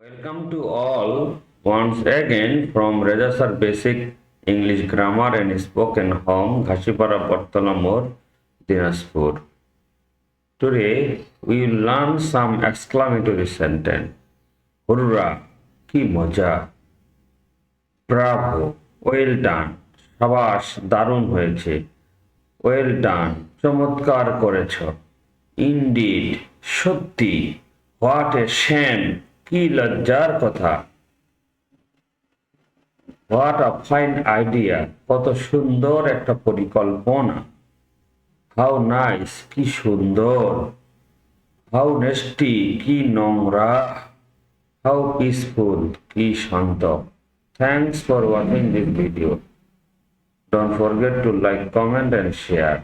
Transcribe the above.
Welcome to all once again from Reza Sir Basic English Grammar and Spoken Home, Ghashipara Bartolomor, Dinaspur. Today we will learn some exclamatory sentence. Hurrah! কি মজা Bravo well done সাবাস দারুণ হয়েছে well done চমৎকার করেছ indeed সত্যি what a শ্যাম কি লজ্জার কথা? হোয়াট আ ফাইন আইডিয়া কত সুন্দর একটা পরিকল্পনা। হাউ নাইস কি সুন্দর। হাউ নেস্টি কি নোংরা। হাউ পিসফুল কি শান্ত। Thanks for watching this video don't forget to like comment and share